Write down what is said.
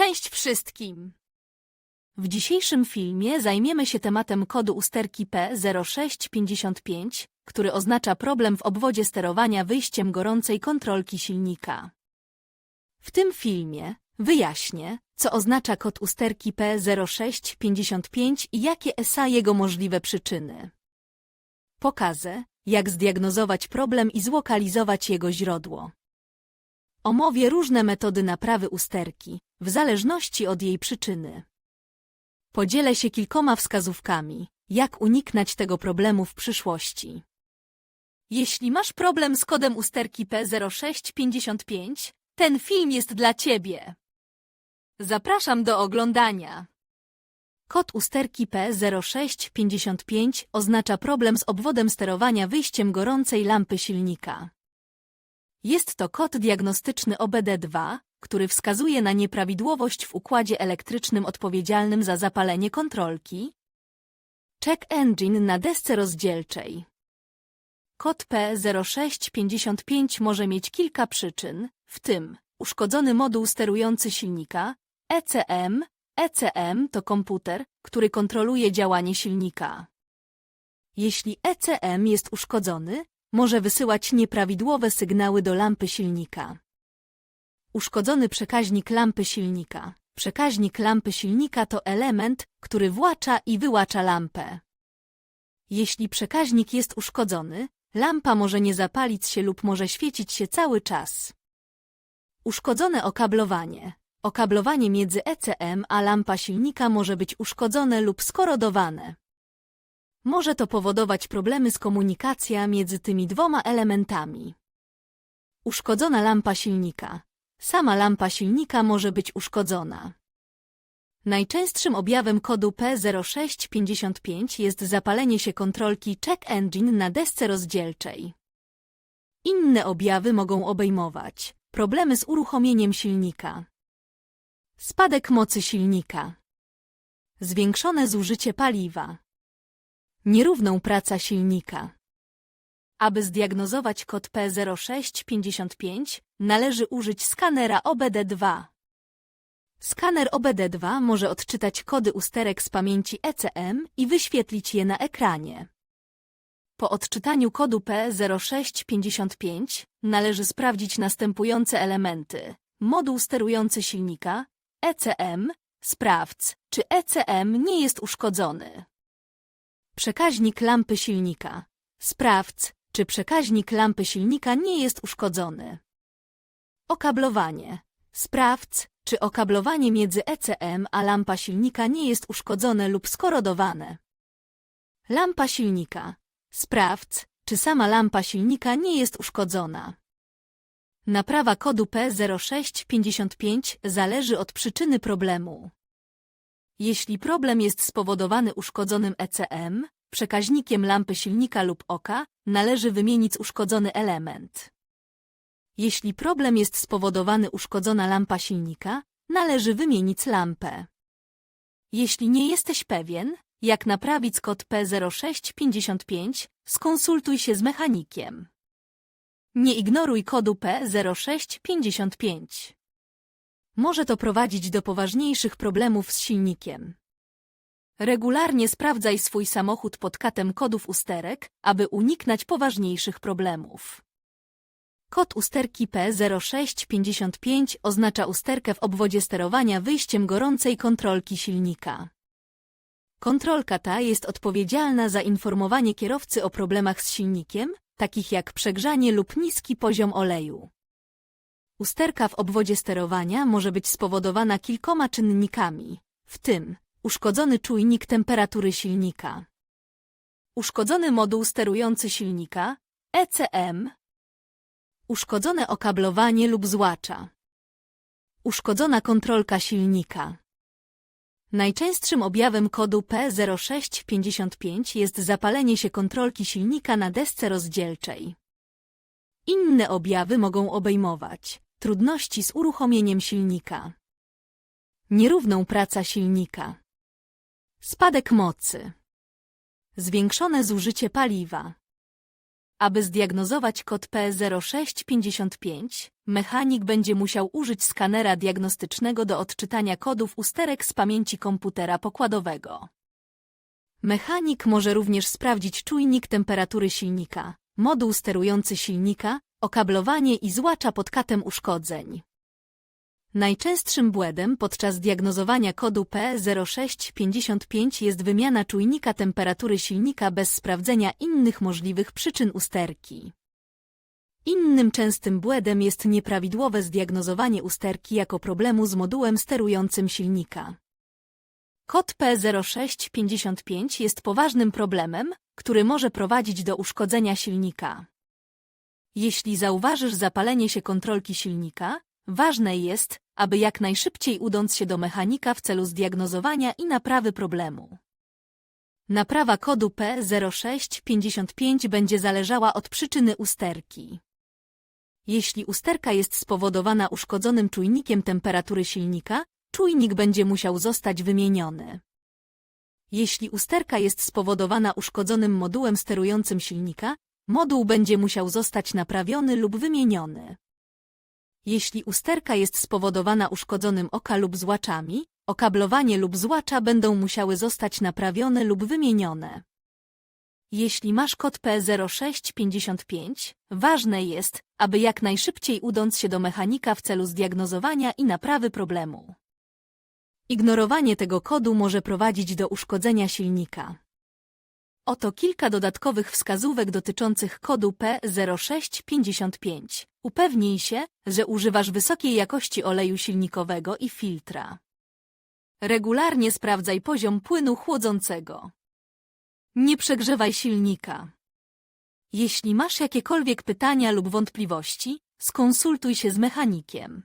Cześć wszystkim! W dzisiejszym filmie zajmiemy się tematem kodu usterki P0655, który oznacza problem w obwodzie sterowania wyjściem gorącej kontrolki silnika. W tym filmie wyjaśnię, co oznacza kod usterki P0655 i jakie są jego możliwe przyczyny. Pokażę, jak zdiagnozować problem i zlokalizować jego źródło. Omówię różne metody naprawy usterki, w zależności od jej przyczyny. Podzielę się kilkoma wskazówkami, jak uniknąć tego problemu w przyszłości. Jeśli masz problem z kodem usterki P0655, ten film jest dla Ciebie. Zapraszam do oglądania. Kod usterki P0655 oznacza problem z obwodem sterowania wyjściem gorącej lampy silnika. Jest to kod diagnostyczny OBD2, który wskazuje na nieprawidłowość w układzie elektrycznym odpowiedzialnym za zapalenie kontrolki. Check engine na desce rozdzielczej. Kod P0655 może mieć kilka przyczyn, w tym uszkodzony moduł sterujący silnika, ECM. ECM to komputer, który kontroluje działanie silnika. Jeśli ECM jest uszkodzony, może wysyłać nieprawidłowe sygnały do lampy silnika. Uszkodzony przekaźnik lampy silnika. Przekaźnik lampy silnika to element, który włącza i wyłącza lampę. Jeśli przekaźnik jest uszkodzony, lampa może nie zapalić się lub może świecić się cały czas. Uszkodzone okablowanie. Okablowanie między ECM a lampa silnika może być uszkodzone lub skorodowane. Może to powodować problemy z komunikacją między tymi dwoma elementami. Uszkodzona lampa silnika. Sama lampa silnika może być uszkodzona. Najczęstszym objawem kodu P0655 jest zapalenie się kontrolki Check Engine na desce rozdzielczej. Inne objawy mogą obejmować problemy z uruchomieniem silnika, spadek mocy silnika, zwiększone zużycie paliwa, nierówną praca silnika. Aby zdiagnozować kod P0655, należy użyć skanera OBD2. Skaner OBD2 może odczytać kody usterek z pamięci ECM i wyświetlić je na ekranie. Po odczytaniu kodu P0655 należy sprawdzić następujące elementy. Moduł sterujący silnika, ECM, sprawdź, czy ECM nie jest uszkodzony. Przekaźnik lampy silnika. Sprawdź, czy przekaźnik lampy silnika nie jest uszkodzony. Okablowanie. Sprawdź, czy okablowanie między ECM a lampa silnika nie jest uszkodzone lub skorodowane. Lampa silnika. Sprawdź, czy sama lampa silnika nie jest uszkodzona. Naprawa kodu P0655 zależy od przyczyny problemu. Jeśli problem jest spowodowany uszkodzonym ECM, przekaźnikiem lampy silnika lub oka, należy wymienić uszkodzony element. Jeśli problem jest spowodowany uszkodzona lampa silnika, należy wymienić lampę. Jeśli nie jesteś pewien, jak naprawić kod P0655, skonsultuj się z mechanikiem. Nie ignoruj kodu P0655. Może to prowadzić do poważniejszych problemów z silnikiem. Regularnie sprawdzaj swój samochód pod katem kodów usterek, aby uniknąć poważniejszych problemów. Kod usterki P0655 oznacza usterkę w obwodzie sterowania wyjściem gorącej kontrolki silnika. Kontrolka ta jest odpowiedzialna za informowanie kierowcy o problemach z silnikiem, takich jak przegrzanie lub niski poziom oleju. Usterka w obwodzie sterowania może być spowodowana kilkoma czynnikami, w tym uszkodzony czujnik temperatury silnika, uszkodzony moduł sterujący silnika, ECM, uszkodzone okablowanie lub złacza, uszkodzona kontrolka silnika. Najczęstszym objawem kodu P0655 jest zapalenie się kontrolki silnika na desce rozdzielczej. Inne objawy mogą obejmować trudności z uruchomieniem silnika, nierówną praca silnika, spadek mocy, zwiększone zużycie paliwa, Aby zdiagnozować kod P0655, mechanik będzie musiał użyć skanera diagnostycznego do odczytania kodów usterek z pamięci komputera pokładowego. Mechanik może również sprawdzić czujnik temperatury silnika, moduł sterujący silnika, okablowanie i złacza pod katem uszkodzeń. Najczęstszym błędem podczas diagnozowania kodu P0655 jest wymiana czujnika temperatury silnika bez sprawdzenia innych możliwych przyczyn usterki. Innym częstym błędem jest nieprawidłowe zdiagnozowanie usterki jako problemu z modułem sterującym silnika. Kod P0655 jest poważnym problemem, który może prowadzić do uszkodzenia silnika. Jeśli zauważysz zapalenie się kontrolki silnika, ważne jest, aby jak najszybciej udąc się do mechanika w celu zdiagnozowania i naprawy problemu. Naprawa kodu P0655 będzie zależała od przyczyny usterki. Jeśli usterka jest spowodowana uszkodzonym czujnikiem temperatury silnika, czujnik będzie musiał zostać wymieniony. Jeśli usterka jest spowodowana uszkodzonym modułem sterującym silnika, moduł będzie musiał zostać naprawiony lub wymieniony. Jeśli usterka jest spowodowana uszkodzonym oka lub złaczami, okablowanie lub złacza będą musiały zostać naprawione lub wymienione. Jeśli masz kod P0655, ważne jest, aby jak najszybciej udąc się do mechanika w celu zdiagnozowania i naprawy problemu. Ignorowanie tego kodu może prowadzić do uszkodzenia silnika. Oto kilka dodatkowych wskazówek dotyczących kodu P0655. Upewnij się, że używasz wysokiej jakości oleju silnikowego i filtra. Regularnie sprawdzaj poziom płynu chłodzącego. Nie przegrzewaj silnika. Jeśli masz jakiekolwiek pytania lub wątpliwości, skonsultuj się z mechanikiem.